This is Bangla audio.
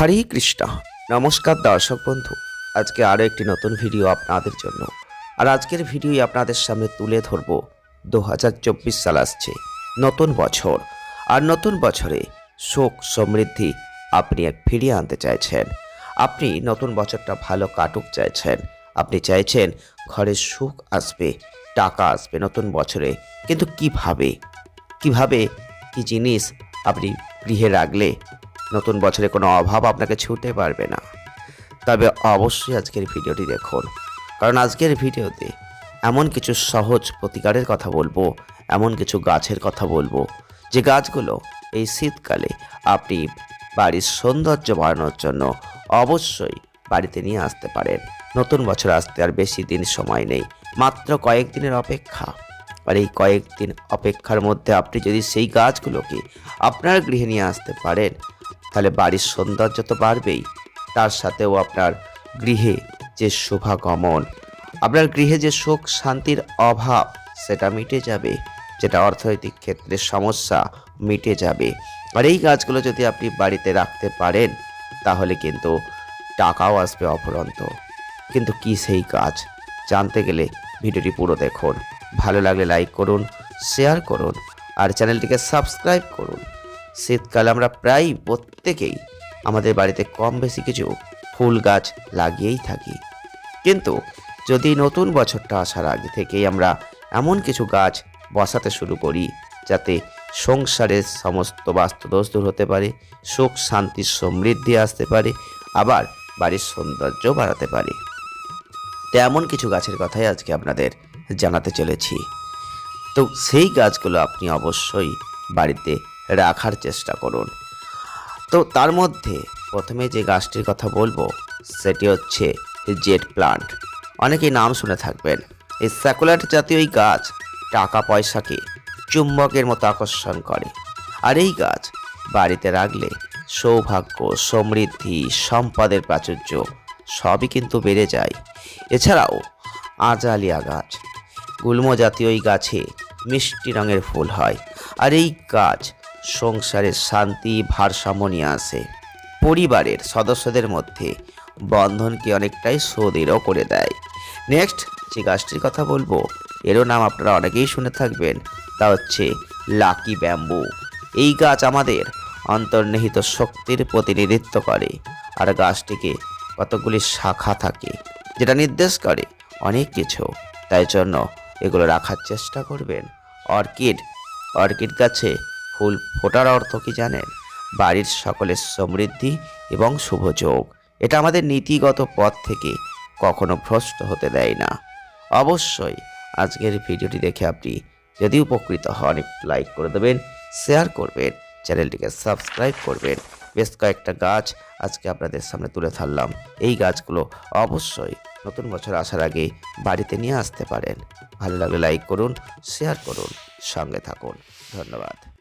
হরে কৃষ্ণ। নমস্কার দর্শক বন্ধু, আজকে আরও একটি নতুন ভিডিও আপনাদের জন্য। আর আজকের ভিডিও আপনাদের সামনে তুলে ধরবো, দু সাল আসছে, নতুন বছর। আর নতুন বছরে সুখ সমৃদ্ধি আপনি ফিরিয়ে আনতে চাইছেন। আপনি নতুন বছরটা ভালো কাটুক চাইছেন। আপনি চাইছেন ঘরে সুখ আসবে, টাকা আসবে নতুন বছরে। কিন্তু কীভাবে? কীভাবে? কি জিনিস আপনি গৃহে রাখলে নতুন বছরে কোনো অভাব আপনাকে ছুটে পারবে না। তবে অবশ্যই আজকের ভিডিওটি দেখুন। কারণ আজকের ভিডিওতে এমন কিছু সহজ প্রতিকারের কথা বলব, এমন কিছু গাছের কথা বলব। যে গাছগুলো এই শীতকালে আপনি বাড়ির সৌন্দর্য বাড়ানোর জন্য অবশ্যই বাড়িতে নিয়ে আসতে পারেন। নতুন বছর আসতে আর বেশি দিন সময় নেই, মাত্র কয়েকদিনের অপেক্ষা। আর এই কয়েকদিন অপেক্ষার মধ্যে আপনি যদি সেই গাছগুলোকে আপনার গৃহে নিয়ে আসতে পারেন তাহলে বাড়ির সৌন্দর্য তো বাড়বেই। তার সাথেও আপনার গৃহে যে শোভাগমন, আপনার গৃহে যে সুখ শান্তির অভাব, সেটা মিটে যাবে, যেটা অর্থনৈতিক ক্ষেত্রে সমস্যা মিটে যাবে। আর এই গাছগুলো যদি আপনি বাড়িতে রাখতে পারেন, তাহলে কিন্তু টাকাও আসবে অফুরন্ত। কিন্তু কি সেই কাজ? জানতে গেলে ভিডিওটি পুরো দেখুন। ভালো লাগলে লাইক করুন শেয়ার করুন, আর চ্যানেলটিকে সাবস্ক্রাইব করুন। শীতকালে আমরা প্রায় প্রত্যেকেই আমাদের বাড়িতে কম বেশি কিছু ফুল গাছ লাগিয়েই থাকি। কিন্তু যদি নতুন বছরটা আসার আগে থেকেই আমরা এমন কিছু গাছ বসাতে শুরু করি, যাতে সংসারের সমস্ত বাস্তুদোষ দূর হতে পারে, সুখ, শান্তি, সমৃদ্ধি আসতে পারে, আবার বাড়ির সৌন্দর্য বাড়াতে পারে। তেমন কিছু গাছের কথাই আজকে আপনাদের জানাতে চলেছি। তো সেই গাছগুলো আপনি অবশ্যই বাড়িতে রাখার চেষ্টা করুন। তো তার মধ্যে প্রথমে যে গাছটির কথা বলব, সেটি হচ্ছে জেট প্লান্ট। অনেকেই নাম শুনে থাকবেন। এই স্যাকুলার জাতীয় এই গাছ টাকা পয়সাকে চুম্বকের মতো আকর্ষণ করে। আর এই গাছ বাড়িতে রাখলে সৌভাগ্য, সমৃদ্ধি, সম্পদের প্রাচুর্য সবই কিন্তু বেড়ে যায়। এছাড়াও আজালিয়া গাছ গুল্ম জাতীয় এই গাছে মিষ্টি রঙের ফুল হয়। আর এই গাছ সংসারের শান্তি ভারসাম্য নিয়ে আসে। পরিবারের সদস্যদের মধ্যে বন্ধনকে অনেকটাই সুদৃঢ় করে দেয়। নেক্সট যে গাছটির কথা বলব, এরও নাম আপনারা অনেকেই শুনে থাকবেন, তা হচ্ছে লাকি ব্যাম্বু। এই গাছ আমাদের অন্তর্নিহিত শক্তির প্রতিনিধিত্ব করে, আর গাছটিকে কতগুলি শাখা থাকে, যেটা নির্দেশ করে অনেক কিছু। তাই জন্য এগুলো রাখার চেষ্টা করবেন। অর্কিড অর্কিড গাছে ফুল ফোটার অর্থ কি জানেন? বাড়ির সকলের সমৃদ্ধি এবং শুভযোগ এটা আমাদের নীতিগত পথ থেকে কখনো ভ্রষ্ট হতে দেয় না। অবশ্যই আজকের ভিডিওটি দেখে আপনি যদি উপকৃত হন লাইক করে দেবেন, শেয়ার করবেন, চ্যানেলটিকে সাবস্ক্রাইব করবেন। বেশ কয়েকটা গাছ আজকে আপনাদের সামনে তুলে ধরলাম। এই গাছগুলো অবশ্যই নতুন বছর আসার আগে বাড়িতে নিয়ে আসতে পারেন। ভালো লাগলে লাইক করুন, শেয়ার করুন, সঙ্গে থাকুন। ধন্যবাদ।